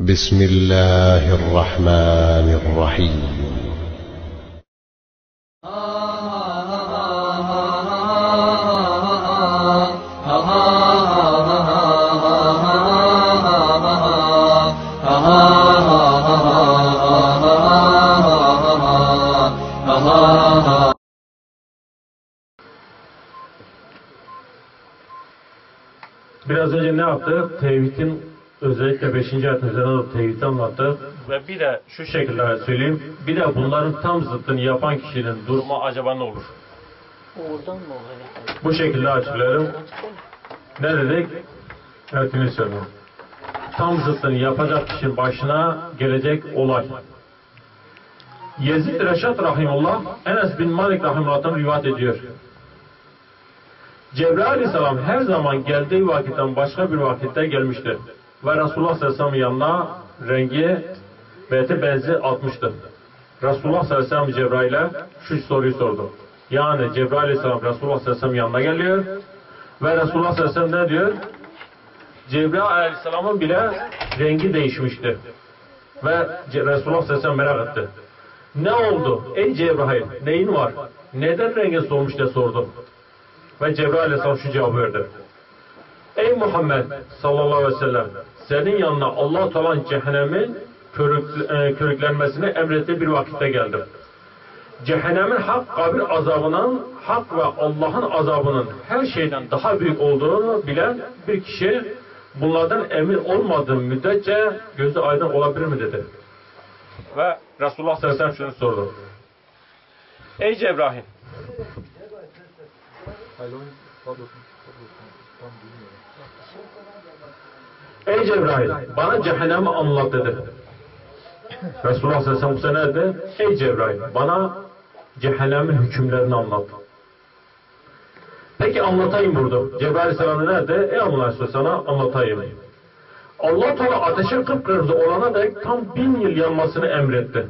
بسم الله الرحمن الرحيم Biraz önce ne yaptık? Tevhidin özellikle 5. ayetin üzerine alıp tevhidi anlattık. Ve bir de şu şekilde söyleyeyim. Bir de bunların tam zıttını yapan kişinin durumu acaba ne olur? Oradan mı oluyor? Bu şekilde açıklarım. Ne dedik? Ertini söylüyorum. Tam zıttını yapacak kişinin başına gelecek olay. Yezid Reşat Rahimullah Enes bin Malik Rahimullah'tan rivayet ediyor. Cebrail Aleyhisselam her zaman geldiği vakitten başka bir vakitte gelmişti. Ve Resulullah Aleyhisselam'ın yanına rengi ve benzi atmıştı. Resulullah Aleyhisselam Cebrail'e şu soruyu sordu. Yani Cebrail Aleyhisselam Resulullah Aleyhisselam'ın yanına geliyor ve Resulullah Aleyhisselam ne diyor? Cebrail Aleyhisselam'ın bile rengi değişmişti. Ve Resulullah Aleyhisselam merak etti. Ne oldu? Ey Cebrail neyin var? Neden rengin solmuş diye sordu. Ve Cebrail Aleyhisselam şu cevabı verdi. Ey Muhammed sallallahu aleyhi ve sellem senin yanına Allah Teala cehennemin körük, e, körüklenmesini emrettiği bir vakitte geldim. Cehennemin hak kabir azabının hak ve Allah'ın azabının her şeyden daha büyük olduğunu bilen bir kişi bunlardan emin olmadığı müddetçe gözü aydın olabilir mi dedi. Ve Resulullah sallallahu aleyhi ve sellem şunu sordu. Ey Cebrail Ey Cebrail bana cehennemi anlat dedi. Resulullah sallallahu aleyhi ve sellem dedi. Ey Cebrail bana cehennemin hükümlerini anlat. Peki anlatayım burada. Cebrail aleyhisselam nerede? Ey Allah Resulü sana anlatayım. Allah Teala ateşin kıpkırmızı olana dek tam bin yıl yanmasını emretti.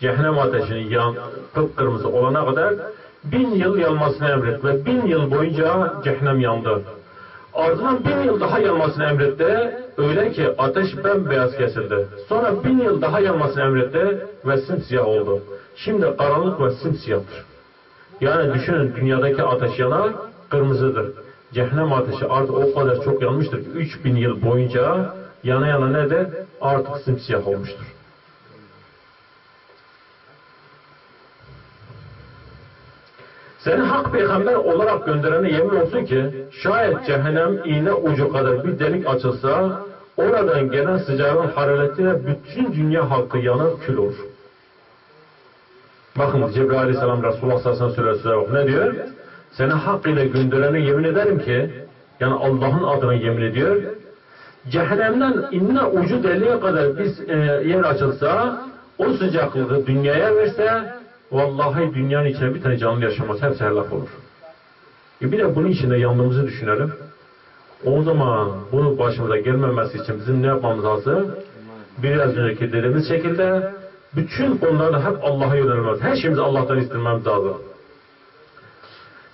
Cehennem ateşinin yan, kıpkırmızı olana kadar bin yıl yanmasını emretti ve bin yıl boyunca cehennem yandı. Ardından bin yıl daha yanmasını emretti. Öyle ki ateş bembeyaz kesildi. Sonra bin yıl daha yanmasını emretti ve simsiyah oldu. Şimdi karanlık ve simsiyahtır. Yani düşünün dünyadaki ateş yanar, kırmızıdır. Cehennem ateşi artık o kadar çok yanmıştır ki 3000 yıl boyunca yana yana ne de artık simsiyah olmuştur. Seni hak peygamber olarak gönderene yemin olsun ki şayet cehennem iğne ucu kadar bir delik açılsa oradan gelen sıcağın hararetiyle bütün dünya halkı yanır kül olur. Bakın Cebrail Aleyhisselam Resulullah sallallahu aleyhi ve sellem. Ne diyor? Seni hak ile gönderene yemin ederim ki yani Allah'ın adına yemin ediyor. Cehennemden inne ucu deliğe kadar bir e, yer açılsa o sıcaklığı dünyaya verse vallahi dünyanın içine bir tane canlı yaşamaz. Hepsi helak olur. E bir de bunun içinde yandığımızı düşünelim. O zaman bunu başımıza gelmemesi için bizim ne yapmamız lazım? Biraz önceki dediğimiz şekilde bütün konularda hep Allah'a yönelmemiz. Her şeyimizi Allah'tan istememiz lazım.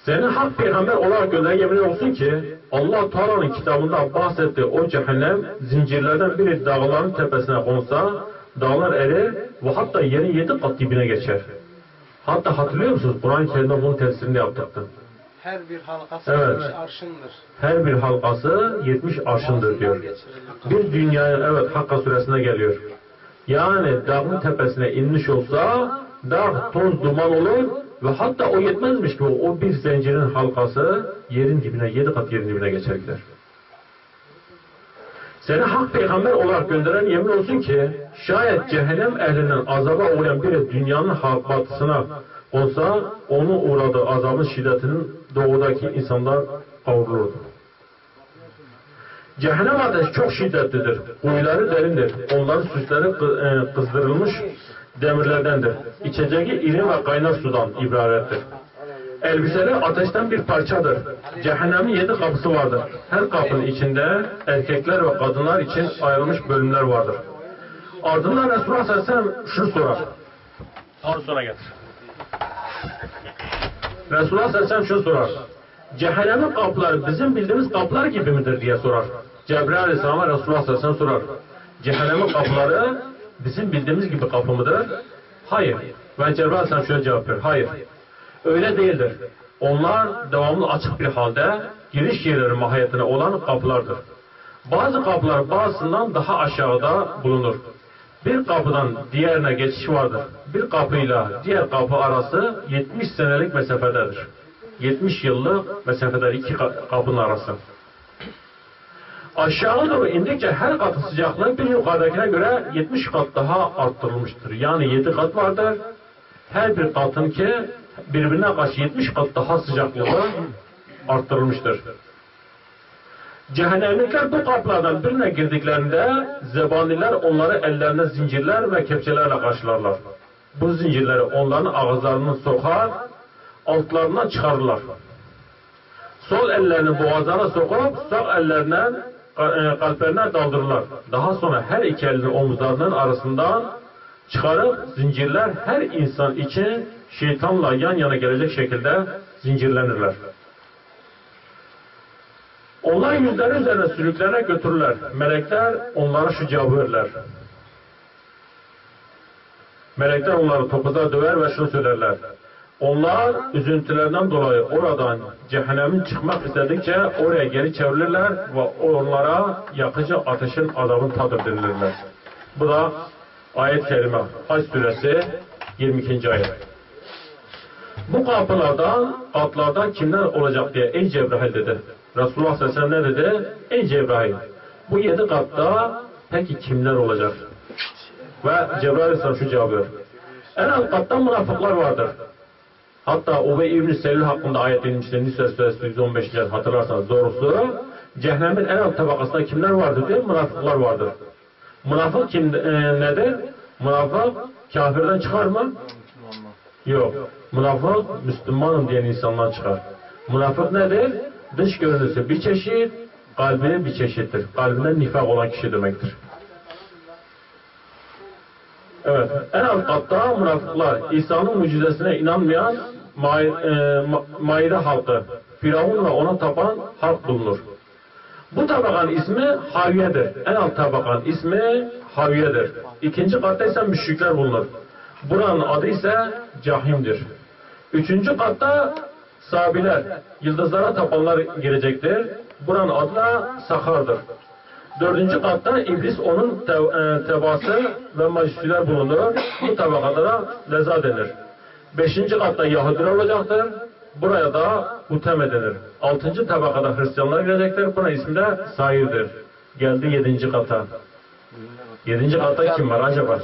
Seni hak peygamber olarak gönderen yemin olsun ki Allah Teala'nın kitabında bahsettiği o cehennem zincirlerden biri dağların tepesine konsa dağlar erir ve hatta yerin yedi kat dibine geçer. Hatta hatırlıyor musunuz? Kur'an-ı Kerim'de bunun tefsirini yaptık. Her bir halkası Evet. evet. arşındır. Her bir halkası 70 arşındır diyor. Bir dünyaya evet Hakka suresinde geliyor. Yani dağın tepesine inmiş olsa dağ toz duman olur ve hatta o yetmezmiş ki o bir zincirin halkası yerin dibine, yedi kat yerin dibine geçer gider. Seni hak peygamber olarak gönderen yemin olsun ki şayet cehennem ehlinden azaba uğrayan biri dünyanın batısına olsa onu uğradığı azabın şiddetinin doğudaki insanlar kavrulurdu. Cehennem ateşi çok şiddetlidir. Kuyuları derindir. Onların süsleri e, kızdırılmış demirlerdendir. İçeceği iri ve kaynar sudan ibarettir. Elbiseleri ateşten bir parçadır. Cehennemin yedi kapısı vardır. Her kapının içinde erkekler ve kadınlar için ayrılmış bölümler vardır. Ardından Resulullah sallallahu şunu sorar. Onu sonra getir. Resulullah sallallahu şunu sorar. Cehennemin kapıları bizim bildiğimiz kapılar gibi midir diye sorar. Cebrail Aleyhisselam'a Resulullah sallallahu sorar. Cehennemin kapıları bizim bildiğimiz gibi kapı mıdır? Hayır. Ve Cebrail Aleyhisselam şöyle cevap verir. Hayır. Öyle değildir. Onlar devamlı açık bir halde giriş yerleri mahiyetine olan kapılardır. Bazı kapılar bazısından daha aşağıda bulunur. Bir kapıdan diğerine geçiş vardır. Bir kapıyla diğer kapı arası 70 senelik mesafededir. 70 yıllık mesafedir iki ka- kapının arası. Aşağı doğru indikçe her katın sıcaklığı bir yukarıdakine göre 70 kat daha arttırılmıştır. Yani 7 kat vardır. Her bir katın ki birbirine karşı 70 kat daha sıcaklığı arttırılmıştır. Cehennemlikler bu kapılardan birine girdiklerinde zebaniler onları ellerine zincirler ve kepçelerle karşılarlar. Bu zincirleri onların ağızlarını sokar, altlarından çıkarırlar. Sol ellerini boğazlarına sokup sağ ellerinden e, kalplerine daldırırlar. Daha sonra her iki elini omuzlarının arasından çıkarıp zincirler her insan için şeytanla yan yana gelecek şekilde zincirlenirler. Onlar yüzleri üzerine sürüklenerek götürürler. Melekler onlara şu cevabı verirler. Melekler onları topuza döver ve şunu söylerler. Onlar üzüntülerinden dolayı oradan cehennemin çıkmak istedikçe oraya geri çevrilirler ve onlara yakıcı ateşin azabını tadırtırırlar. Bu da ayet-i kerime. Hac suresi 22. ayet. Bu kapılardan, katlardan kimler olacak diye ey Cebrail dedi. Resulullah sallallahu aleyhi ve sellem ne dedi? Ey Cebrail, bu yedi katta peki kimler olacak? Ve Cebrail aleyhisselam şu cevabı verir. En alt katta münafıklar vardır. Hatta Ubey İbn-i Selül hakkında ayet inmiştir. Nisa suresi 115. ayet hatırlarsanız doğrusu. Cehennemin en alt tabakasında kimler vardır diye münafıklar vardır. Münafık kim e, nedir? Münafık kafirden çıkar mı? Yok. Münafık Müslümanım diyen insanlar çıkar. Münafık nedir? Dış görünüşü bir çeşit, kalbinin bir çeşittir. Kalbinde nifak olan kişi demektir. Evet. En alt katta münafıklar, İsa'nın mucizesine inanmayan May, e, Ma- Maide halkı, Firavun'la ona tapan halk bulunur. Bu tabakanın ismi Haviye'dir. En alt tabakanın ismi Haviye'dir. İkinci katta ise müşrikler bulunur. Buranın adı ise Cahim'dir. Üçüncü katta Sabiler, yıldızlara tapanlar girecektir. Buranın adı da Sakar'dır. Dördüncü katta iblis onun te, tebası ve majüsüler bulunur. Bu tabakada da leza denir. Beşinci katta Yahudiler olacaktır. Buraya da Huteme denir. Altıncı tabakada Hristiyanlar girecektir. Buna ismi de Sair'dir. Geldi yedinci kata. Yedinci katta kim var acaba?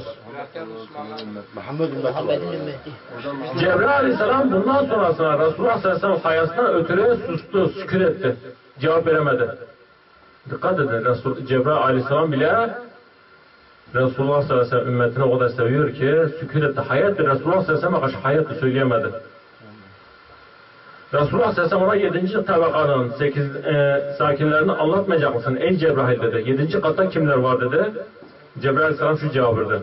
Muhammed Muhammed'in ümmeti. Cebrail aleyhisselam bundan sonrasına Resulullah sallallahu aleyhi ve sellem hayasından ötürü sustu, sükür etti. Cevap veremedi. Dikkat edin Resul, Cebrail aleyhisselam bile Resulullah sallallahu aleyhi ve sellem ümmetini o kadar seviyor ki sükür etti. Hayattı Resulullah sallallahu aleyhi ve sellem'e karşı hayattı söyleyemedi. Resulullah sallallahu aleyhi ve sellem ona 7. tabakanın 8 e, sakinlerini anlatmayacak mısın? Ey Cebrail dedi. 7. katta kimler var dedi. Cebrail aleyhisselam şu cevap verdi.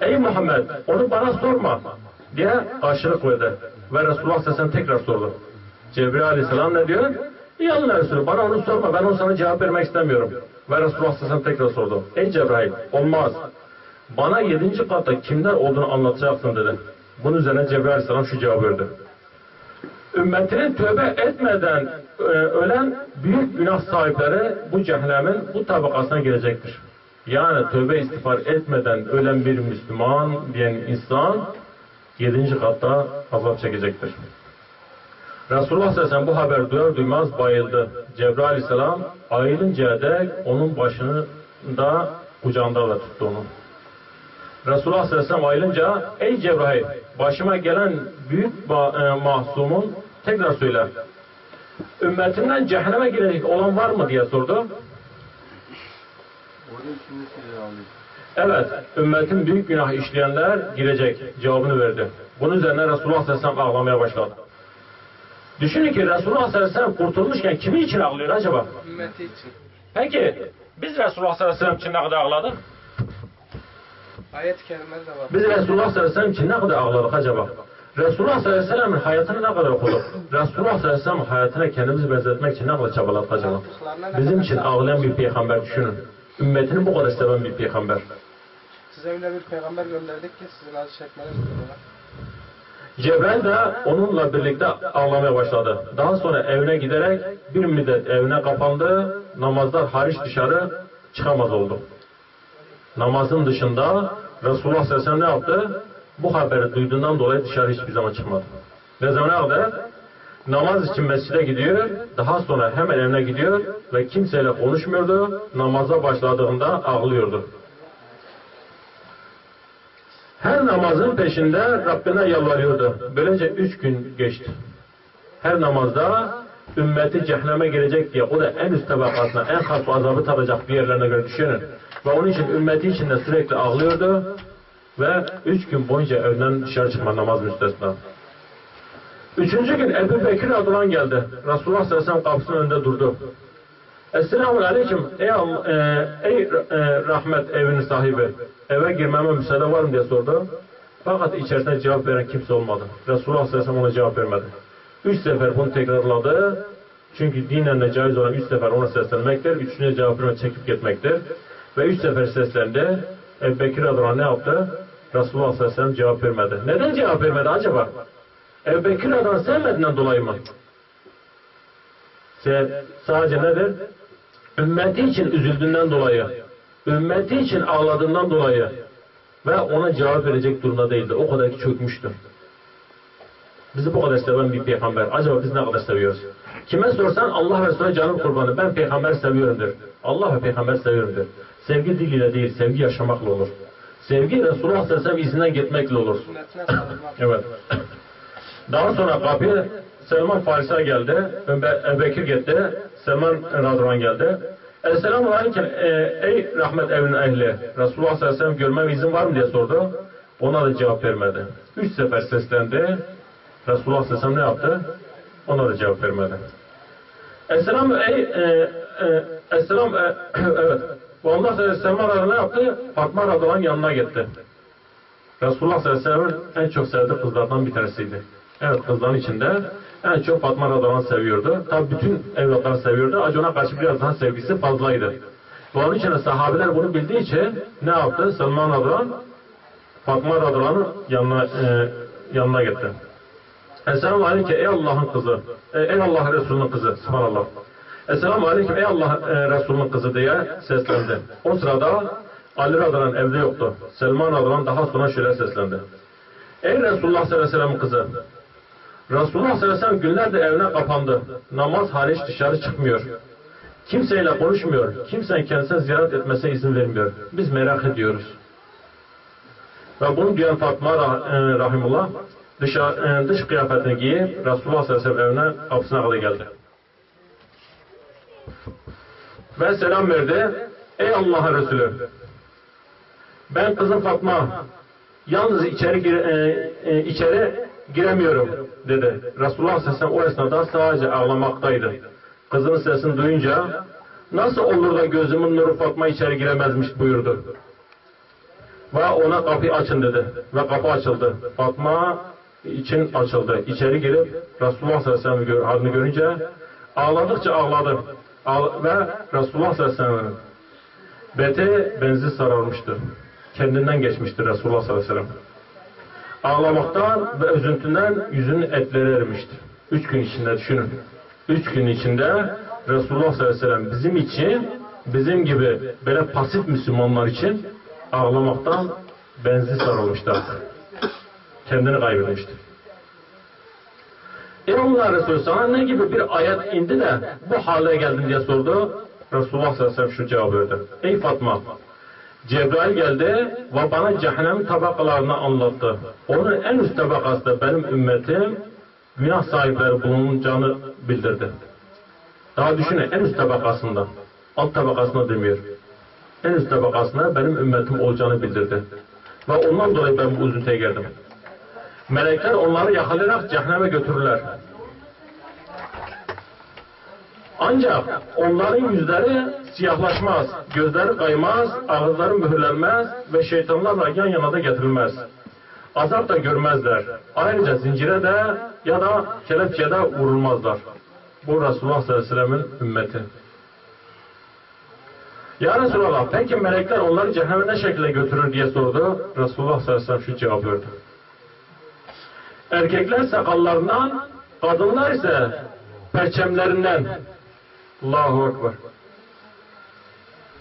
Ey Muhammed onu bana sorma diye karşılık verdi. Ve Resulullah sallallahu aleyhi ve sellem tekrar sordu. Cebrail aleyhisselam ne diyor? İyi Allah Resulü bana onu sorma ben onu sana cevap vermek istemiyorum. Ve Resulullah sallallahu aleyhi ve sellem tekrar sordu. Ey Cebrail olmaz. Bana yedinci katta kimler olduğunu anlatacaksın dedi. Bunun üzerine Cebrail aleyhisselam şu cevap verdi. Ümmetinin tövbe etmeden e, ölen büyük günah sahipleri bu cehennemin bu tabakasına girecektir. Yani tövbe istiğfar etmeden ölen bir Müslüman diyen insan yedinci katta azap çekecektir. Resulullah sallallahu bu haber duyar duymaz bayıldı. Cebrail aleyhisselam ayrılıncaya dek onun başını da kucağında da tuttu onu. Resulullah sallallahu aleyhi ve sellem ayrılınca ey Cebrail başıma gelen büyük ba- e, mahsumun tekrar söyle. Ümmetinden cehenneme girecek olan var mı diye sordu. Evet, ümmetin büyük günah işleyenler girecek cevabını verdi. Bunun üzerine Resulullah sallallahu aleyhi ve sellem ağlamaya başladı. Düşünün ki Resulullah sallallahu aleyhi ve sellem kurtulmuşken kimin için ağlıyor acaba? Ümmeti için. Peki biz Resulullah sallallahu aleyhi ve sellem için ne kadar ağladık? Ayet-i kerimede de var. Biz Resulullah sallallahu aleyhi ve sellem için ne kadar ağladık acaba? Resulullah sallallahu aleyhi ve sellem'in hayatını ne kadar okuduk? Resulullah sallallahu aleyhi ve sellem'in hayatına kendimizi benzetmek için ne kadar çabaladık acaba? Bizim için ağlayan bir peygamber düşünün. Ümmetini bu kadar seven bir peygamber. Size öyle bir peygamber gönderdik ki sizin acı çekmeniz. Cebrail de onunla birlikte ağlamaya başladı. Daha sonra evine giderek bir müddet evine kapandı. Namazlar hariç dışarı çıkamaz oldu. Namazın dışında Resulullah sallallahu aleyhi ve sellem ne yaptı? Bu haberi duyduğundan dolayı dışarı hiçbir zaman çıkmadı. Ne zamana kadar? Namaz için mescide gidiyor, daha sonra hemen evine gidiyor ve kimseyle konuşmuyordu. Namaza başladığında ağlıyordu. Her namazın peşinde Rabbine yalvarıyordu. Böylece üç gün geçti. Her namazda ümmeti cehenneme girecek diye o da en üst tabakasına, en has azabı tadacak bir yerlerine göre düşünün. Ve onun için ümmeti için de sürekli ağlıyordu ve üç gün boyunca evden dışarı çıkma namaz müstesna. Üçüncü gün Ebu Bekir adılan geldi. Resulullah sallallahu kapısının önünde durdu. Esselamu aleyküm ey, e, ey e, rahmet evinin sahibi eve girmeme müsaade var mı diye sordu. Fakat içerisinde cevap veren kimse olmadı. Resulullah sallallahu aleyhi ona cevap vermedi. Üç sefer bunu tekrarladı. Çünkü dinen de caiz olan üç sefer ona seslenmektir. Üçüncü cevap verme çekip gitmektir. Ve üç sefer seslendi. Ebu Bekir adına ne yaptı? Resulullah sallallahu aleyhi cevap vermedi. Neden cevap vermedi acaba? Ebu Bekir adını sevmediğinden dolayı mı? Se- sadece nedir? Ümmeti için üzüldüğünden dolayı, ümmeti için ağladığından dolayı ve ona cevap verecek durumda değildi. O kadar ki çökmüştü. Bizi bu kadar seven bir peygamber. Acaba biz ne kadar seviyoruz? Kime sorsan Allah Resulüne canım kurbanı. Ben peygamber seviyorumdur. Allah ve peygamber seviyorumdur. Sevgi diliyle değil, sevgi yaşamakla olur. Sevgi Resulullah sallallahu izinden gitmekle olur. Evet. Daha sonra kapıya Selman Farisi'ye geldi. Öbe- Ebu Bekir gitti. Selman Radvan geldi. Esselamu aleyküm e, ey rahmet evinin ehli. Resulullah sallallahu aleyhi ve sellem görmem izin var mı diye sordu. Ona da cevap vermedi. Üç sefer seslendi. Resulullah sallallahu ne yaptı? Ona da cevap vermedi. Esselamu ey e, e, Esselam e, evet. Ondan sonra Selman Radvan ne yaptı? Fatma Radvan'ın yanına gitti. Resulullah sallallahu en çok sevdiği kızlardan bir tanesiydi. Evet kızların içinde en çok Fatma Radhan'ı seviyordu. Tabi bütün evlatları seviyordu. Acı ona karşı biraz daha sevgisi fazlaydı. Ve onun için sahabeler bunu bildiği için ne yaptı? Salman Radhan Fatma Radhan'ın yanına, e, yanına gitti. Esselamu Aleyküm ey Allah'ın kızı. E, ey Allah Resulü'nün kızı. Subhanallah. Esselamu Aleyküm ey Allah e, Resulü'nün kızı diye seslendi. O sırada Ali Radhan'ın evde yoktu. Selman Radhan daha sonra şöyle seslendi. Ey Resulullah sallallahu aleyhi ve sellem kızı. Resulullah sallallahu aleyhi ve sellem günlerdir evine kapandı. Namaz hariç dışarı çıkmıyor. Kimseyle konuşmuyor. Kimsenin kendisine ziyaret etmesine izin vermiyor. Biz merak ediyoruz. Ve bunu duyan Fatma e, Rahimullah dış, e, dış kıyafetini giyip Resulullah sallallahu aleyhi ve sellem evine kapısına kadar geldi. Ve selam verdi. Ey Allah'ın Resulü. Ben kızım Fatma yalnız içeri gir, e, e, içeri giremiyorum dedi. Resulullah sellem o esnada sadece ağlamaktaydı. Kızının sesini duyunca nasıl olur da gözümün nuru Fatma içeri giremezmiş buyurdu. Ve ona kapıyı açın dedi. Ve kapı açıldı. Fatma için açıldı. İçeri girip Resulullah sallallahu aleyhi ve görünce ağladıkça ağladı. Ve Resulullah sallallahu aleyhi ve sellem'in beti benzi sararmıştı. Kendinden geçmişti Resulullah sallallahu aleyhi ve sellem. Ağlamaktan ve üzüntüden yüzünün etleri erimişti. Üç gün içinde düşünün. Üç gün içinde Resulullah sallallahu aleyhi ve sellem bizim için, bizim gibi böyle pasif Müslümanlar için ağlamaktan benzi sarılmıştı artık. Kendini kaybetmişti. Ey Allah Resulü sana ne gibi bir ayet indi de bu hale geldin diye sordu. Resulullah sallallahu aleyhi ve sellem şu cevabı verdi. Ey Fatma, Cebrail geldi ve bana cehennem tabakalarını anlattı. Onun en üst tabakası da benim ümmetim günah sahipleri bulunacağını bildirdi. Daha düşünün en üst tabakasında. Alt tabakasında demiyor. En üst tabakasında benim ümmetim olacağını bildirdi. Ve ondan dolayı ben bu üzüntüye girdim. Melekler onları yakalayarak cehenneme götürürler. Ancak onların yüzleri siyahlaşmaz, gözleri kaymaz, ağızları mühürlenmez ve şeytanlarla yan yana da getirilmez. azap da görmezler. Ayrıca zincire de ya da kelepçeye de vurulmazlar. Bu Resulullah sallallahu aleyhi ve sellem'in ümmeti. Ya Resulallah peki melekler onları cehenneme ne şekilde götürür diye sordu. Resulullah sallallahu aleyhi ve sellem şu cevap verdi. Erkekler sakallarından, kadınlar ise perçemlerinden. Allahu Ekber.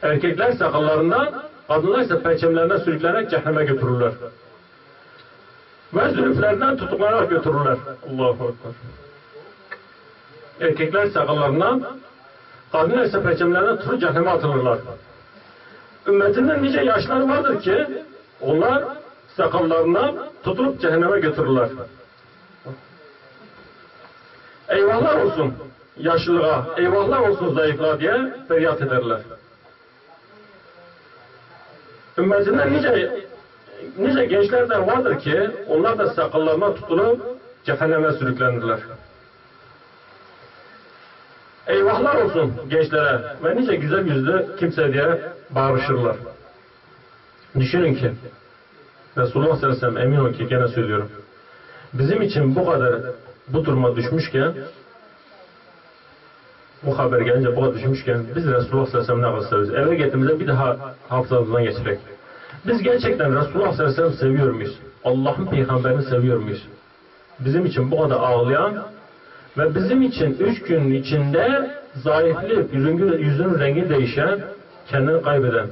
Erkekler sakallarından, kadınlar ise perçemlerinden sürüklenerek cehenneme götürürler. Ve zülüflerinden tutuklanarak götürürler. Allahu Ekber. Erkekler sakallarından, kadınlar ise perçemlerinden tutup cehenneme atılırlar. Ümmetinden nice yaşlar vardır ki onlar sakallarından tutulup cehenneme götürürler. Eyvahlar olsun yaşlılığa, eyvahlar olsun zayıflığa diye feryat ederler. Ümmetinden nice nice gençler de vardır ki onlar da sakallarına tutulup cehenneme sürüklenirler. Eyvahlar olsun gençlere ve nice güzel yüzlü kimse diye bağırışırlar. Düşünün ki Resulullah sallallahu aleyhi ve sellem emin ol ki gene söylüyorum. Bizim için bu kadar bu duruma düşmüşken bu haber gelince bu kadar düşmüşken biz Resulullah kadar seviyoruz. Eve gittiğimizde bir daha hafızamızdan geçirek. Biz gerçekten Resulullah sellem seviyor muyuz? Allah'ın peygamberini seviyor muyuz? Bizim için bu kadar ağlayan ve bizim için üç gün içinde zayıflayıp yüzünün, yüzünün rengi değişen, kendini kaybeden,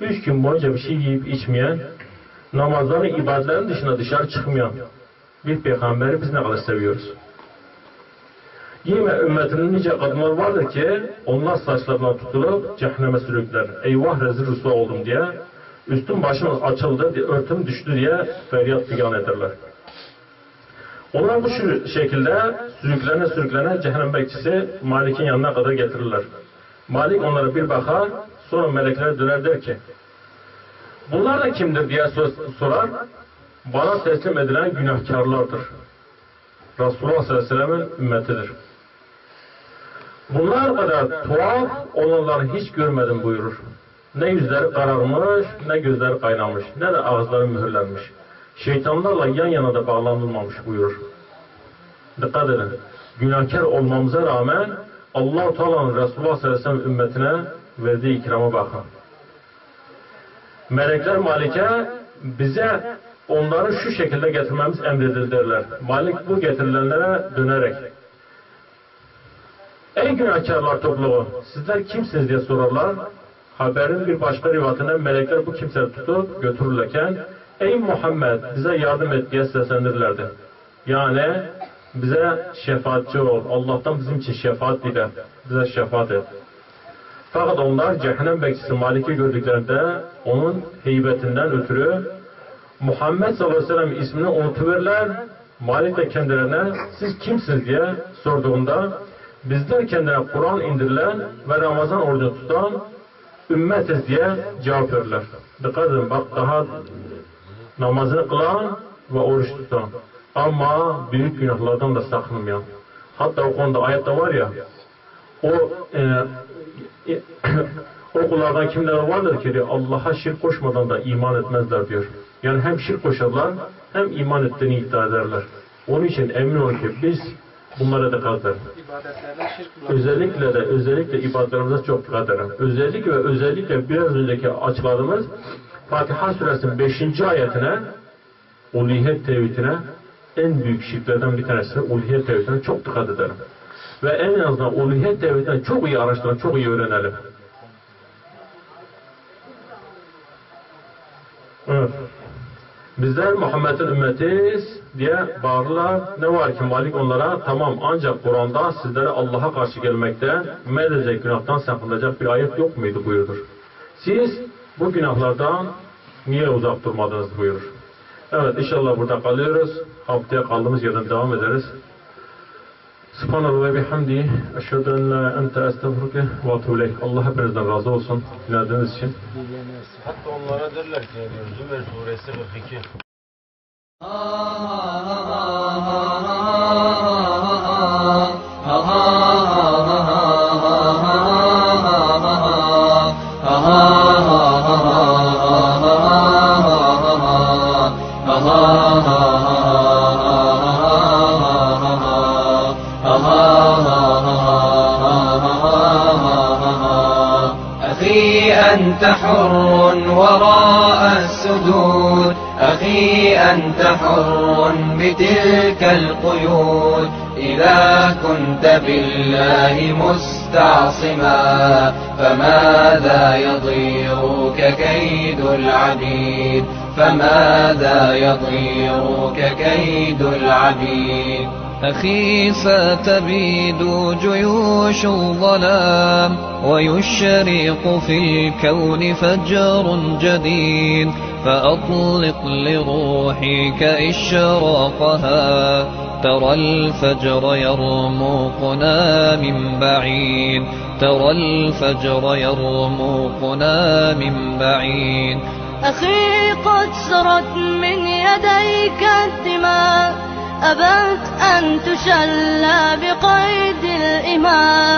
üç gün boyunca bir şey yiyip içmeyen, namazları, ibadetlerin dışında dışarı çıkmayan bir peygamberi biz ne kadar seviyoruz. Yine ümmetinin nice kadınlar vardır ki onlar saçlarına tutulup cehenneme sürükler. Eyvah rezil rüsva oldum diye üstüm başım açıldı, örtüm düştü diye feryat figan ederler. Onlar bu şekilde sürüklene sürüklene cehennem bekçisi Malik'in yanına kadar getirirler. Malik onlara bir bakar, sonra melekler döner der ki, bunlar da kimdir diye sorar, bana teslim edilen günahkarlardır. Resulullah sallallahu aleyhi ve sellem'in ümmetidir. Bunlar kadar tuhaf olanları hiç görmedim buyurur. Ne yüzleri kararmış, ne gözleri kaynamış, ne de ağızları mühürlenmiş. Şeytanlarla yan yana da bağlanılmamış buyurur. Dikkat edin. Günahkar olmamıza rağmen allah Teala'nın Resulullah sallallahu aleyhi ve sellem ümmetine verdiği ikrama bakın. Melekler Malik'e bize onları şu şekilde getirmemiz emredildi derler. Malik bu getirilenlere dönerek Ey günahkarlar topluluğu sizler kimsiniz diye sorarlar. Haberin bir başka rivayetinde melekler bu kimseleri tutup götürürlerken Ey Muhammed bize yardım et diye seslenirlerdi. Yani bize şefaatçi ol. Allah'tan bizim için şefaat dile. Bize şefaat et. Fakat onlar cehennem bekçisi Malik'i gördüklerinde onun heybetinden ötürü Muhammed sallallahu aleyhi ve sellem ismini unutuverirler. Malik de kendilerine siz kimsiniz diye sorduğunda bizler kendine Kur'an indirilen ve Ramazan orucu tutan ümmetiz diye cevap verirler. Dikkat edin bak daha namazını kılan ve oruç tutan. Ama büyük günahlardan da sakınmayan. Hatta o konuda ayette var ya o e, e, o kullardan kimler vardır ki diyor, Allah'a şirk koşmadan da iman etmezler diyor. Yani hem şirk koşarlar hem iman ettiğini iddia ederler. Onun için emin olun ki biz bunlara şirk bulan. Özellikle de özellikle ibadetlerimize çok dikkat edelim. Özellikle ve özellikle biraz önceki açıkladığımız Fatiha suresinin 5. ayetine uluhiyet tevhidine en büyük şirklerden bir tanesi uluhiyet tevhidine çok dikkat edelim. Ve en azından uluhiyet tevhidine çok iyi araştıralım, çok iyi öğrenelim. Evet. Bizler Muhammed'in ümmetiyiz diye bağırırlar. Ne var ki Malik onlara tamam ancak Kur'an'da sizlere Allah'a karşı gelmekte medecek günahtan sakınacak bir ayet yok muydu buyurur. Siz bu günahlardan niye uzak durmadınız buyurur. Evet inşallah burada kalıyoruz. Haftaya kaldığımız yerden devam ederiz. Subhanallah ve bihamdi. Eşhedü en la ente estağfurke ve etûbü Allah hepinizden razı olsun dinlediğiniz için. Hatta onlara derler ki Zümer suresi 42. بتلك القيود إذا كنت بالله مستعصما فماذا يضيرك كيد العبيد؟ فماذا يضيرك كيد العبيد؟ أخي ستبيد جيوش الظلام ويشرق في الكون فجر جديد. فأطلق لروحك إشراقها ترى الفجر يرموقنا من بعيد ترى الفجر يرموقنا من بعيد. أخي قد سرت من يديك الدماء أبت أن تشلى بقيد الإماء